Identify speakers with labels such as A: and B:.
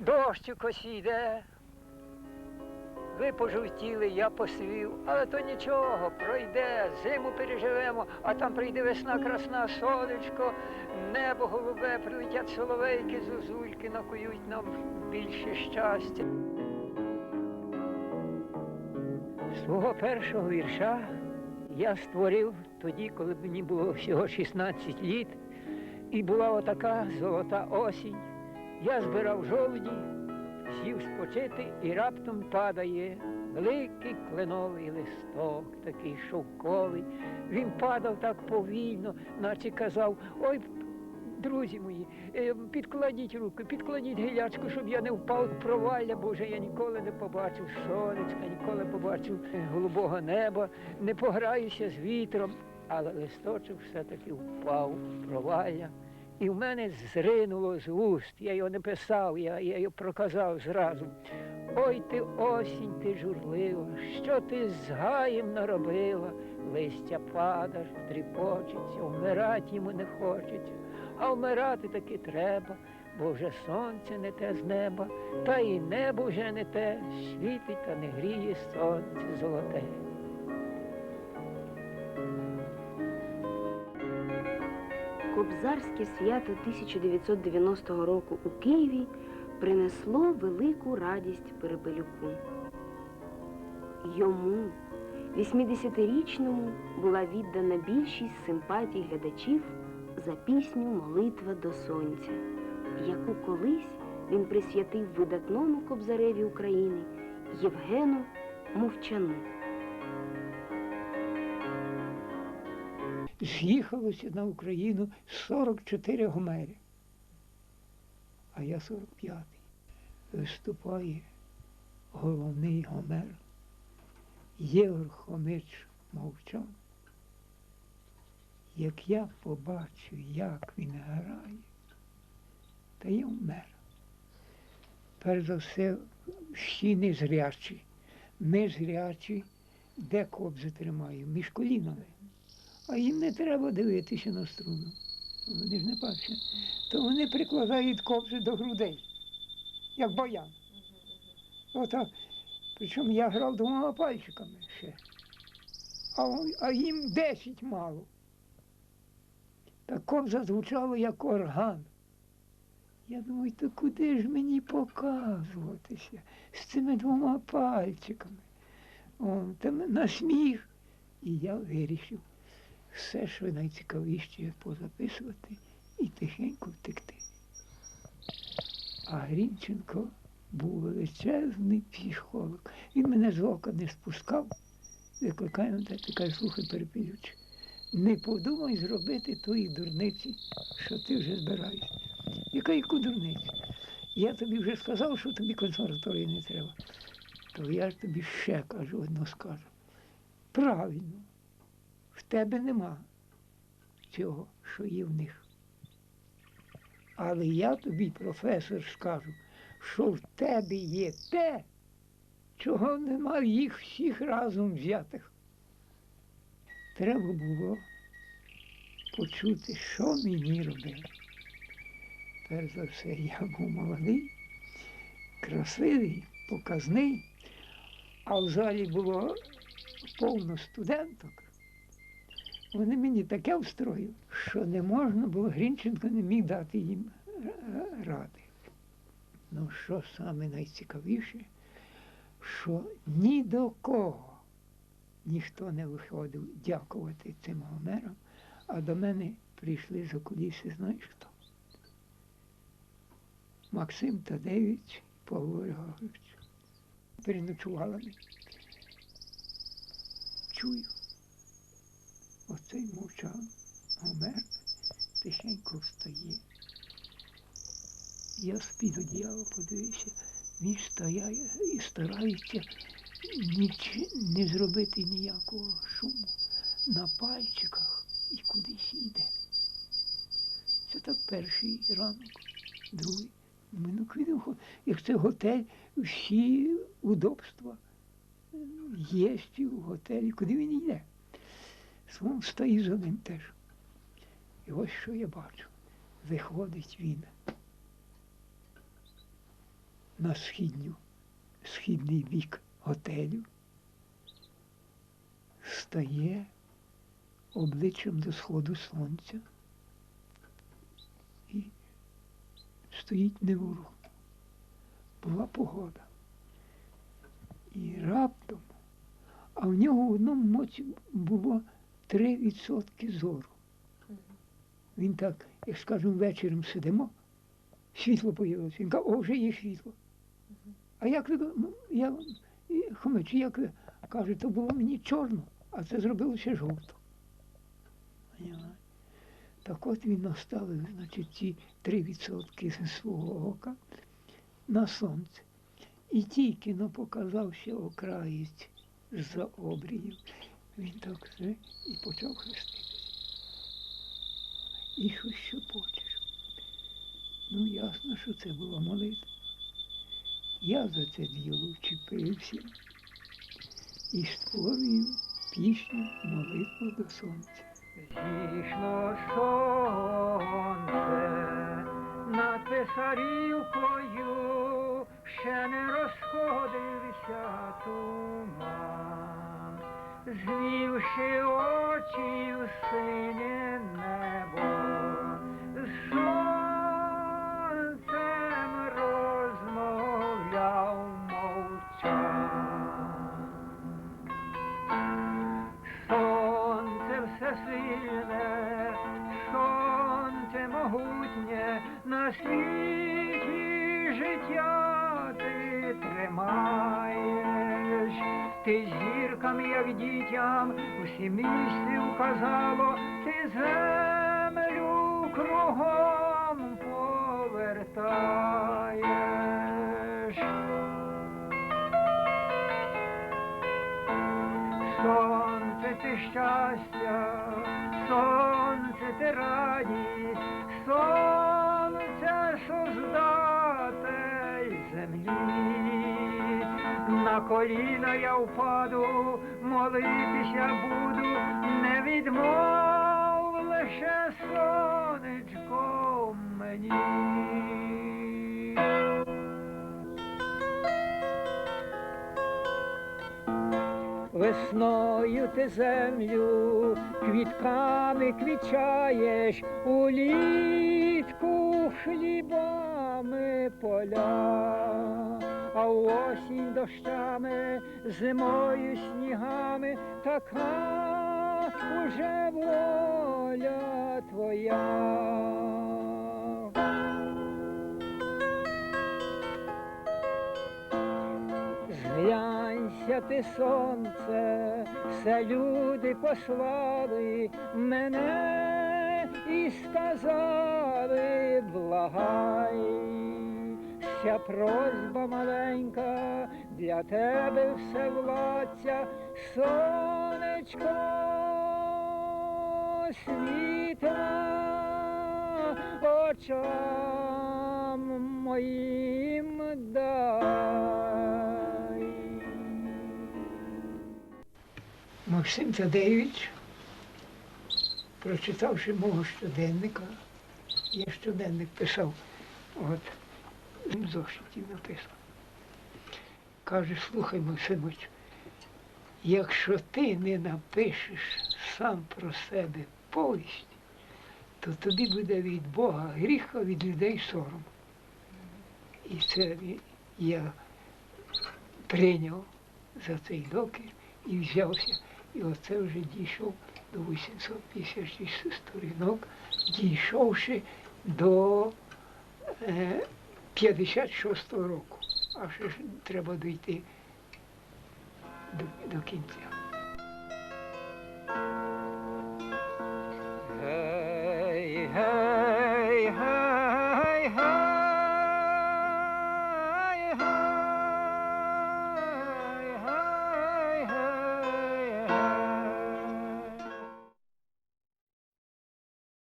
A: Дощик ось йде. Ви пожовтіли, я посвів, але то нічого, пройде, зиму переживемо, а там прийде весна красна, сонечко, небо голубе, прилетять соловейки, зозульки, накують нам більше щастя. Свого першого вірша я створив тоді, коли мені було всього 16 літ, і була отака золота осінь. Я збирав жолуді, сів спочити і раптом падає великий кленовий листок, такий шовковий. Він падав так повільно, наче казав, ой, друзі мої, е, підкладіть руки, підкладіть гілячку, щоб я не впав в провалля, бо вже я ніколи не побачив сонечка, ніколи побачив голубого неба, не пограюся з вітром. Але листочок все-таки впав в провалля. І в мене зринуло з уст. Я його не писав, я, я його проказав зразу. Ой ти осінь, ти журлива, що ти з гаєм наробила, листя падаш, тріпочеться, вмирать йому не хочеться, а вмирати таки треба, бо вже сонце не те з неба, та і небо вже не те, світить та не гріє сонце золоте.
B: Кобзарське свято 1990 року у Києві принесло велику радість Перепелюку. Йому, 80-річному, була віддана більшість симпатій глядачів за пісню Молитва до сонця, яку колись він присвятив видатному кобзареві України Євгену Мовчану.
A: З'їхалося на Україну 44 гомери. А я 45-й. Виступає головний гомер Єгор Хомич мовчав. Як я побачу, як він грає, та я вмер. Перш за все, всі незрячі. Ми зрячі, де кобзи тримаю? Між колінами. А їм не треба дивитися на струну. Вони ж не бачать. То вони прикладають кобзи до грудей, як баян. Отак. Причому я грав двома пальчиками ще. А, а їм десять мало. Та кобза звучала як орган. Я думаю, то куди ж мені показуватися з цими двома пальчиками? О, та на сміх. І я вирішив все, що найцікавіше позаписувати і тихенько втекти. А Грінченко був величезний психолог. Він мене з ока не спускав, викликає те, ти каже, слухай, перепілюч, не подумай зробити тої дурниці, що ти вже збираєшся. Яка яку дурницю? Я тобі вже сказав, що тобі консерваторії не треба. То я ж тобі ще кажу, одно скажу. Правильно, в тебе нема цього, що є в них. Але я тобі, професор, скажу, що в тебе є те, чого нема їх всіх разом взятих. Треба було почути, що мені робити. Перш за все, я був молодий, красивий, показний, а в залі було повно студенток. Вони мені таке встроїли, що не можна було, Грінченко не міг дати їм ради. Ну, що саме найцікавіше, що ні до кого ніхто не виходив дякувати цим гомерам, а до мене прийшли за куліси, знаєш хто? Максим Тадевич, Павло Григорович. Переночували ми. Чую. Оцей мовчав, Гомер тихенько встає. Я з-під одіяла подивився, він стояє і старається ніч, не зробити ніякого шуму на пальчиках і кудись йде. Це так перший ранок, другий. Ну Як це готель, всі удобства є в готелі, куди він йде. Сам стою за ним теж. І ось що я бачу. Виходить він на східню, східний бік готелю, стає обличчям до сходу сонця і стоїть невуру. Була погода. І раптом, а в нього в одному моці було 3% зору. Він так, як скажемо, вечором сидимо, світло появилося. Він каже, о, вже є світло. А як ви ну, я Хомич, як ви? Каже, то було мені чорно, а це зробилося жовто. Так от він наставив, значить, ці 3% зі свого ока на сонце. І тільки но показався окраєць за обріїв, він так все і почав хреститися. І щось шепочеш. Ну, ясно, що це була молитва. Я за це діло вчепився і створюю пісню молитву до сонця. Зійшло сонце над писарівкою, звівши очі в синє небо, сонцем розмовляв мовчан. Сонце всесильне, сонце могутнє, на світі життя ти тримаєш. Ти зіркам, як дітям, усі місці вказало, ти землю кругом повертаєш. Сонце ти щастя, сонце ти радість, сонце создатель землі. На коліна я впаду, молитися буду, не відмов лише сонечко мені. Весною ти землю квітками квічаєш, улітку хлібами поля, а осінь дощами, зимою снігами, така уже воля твоя. Зглянься ти сонце, все люди послали мене і сказали благай. Ця просьба маленька для тебе все владця, сонечко світла очам моїм дай. Максим Тадеєвич, прочитавши мого щоденника, я щоденник писав, от в зошиті написав. Каже, слухай, Максимович, якщо ти не напишеш сам про себе повість, то тобі буде від Бога гріх, а від людей сором. І це я прийняв за цей докір і взявся. І оце вже дійшов до 856 сторінок, дійшовши до е, 56-го року. А ще ж треба дійти до, до кінця. Гей, гей, гей.